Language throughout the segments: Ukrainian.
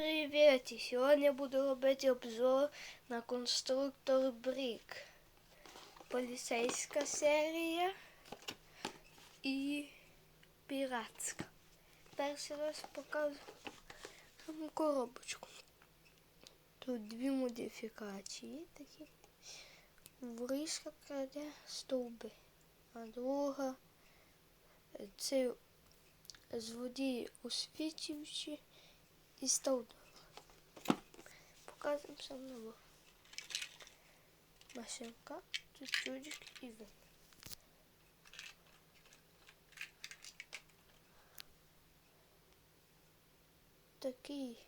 привіт! Сьогодні я буду робити обзор на конструктор Брік. Поліцейська серія і піратська. Перший раз саму коробочку. Тут дві модифікації такі. Врізка краде стовби, а друга це з воді освічуючі і стовби. Показуємо сам набор. Машинка, тут чудик і він. Такий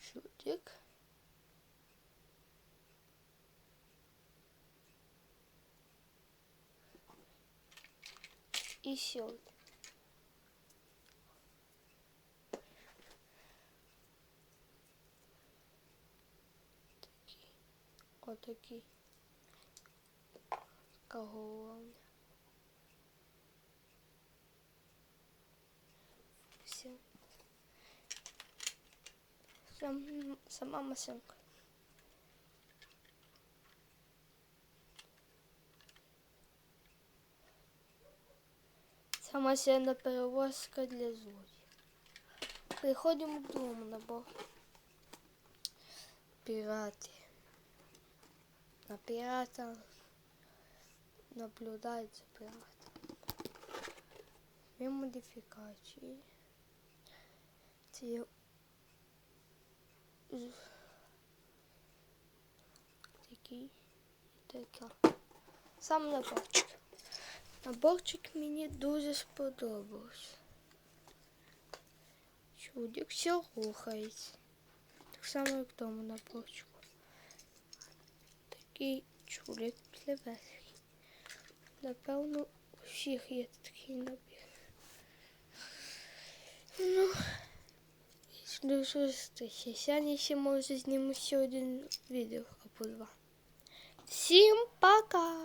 чудик. Ще один. Отакий. Кого Все. Сам, сама машинка. Ця машина перевозка для злодіїв. Переходимо к другому набору. Пірати. На пірата наблюдають за піратом. Дві модифікації. Це є такий і така. Сам наборчик. Наборчик мені дуже сподобався. Чудик все рухається. Так само, як в тому наборчику. Такий чудик плевецький. Напевно, у всіх є такий набір. Ну, до зустрічі. Сьогодні ще може зніму ще один відео або два. Всім пока!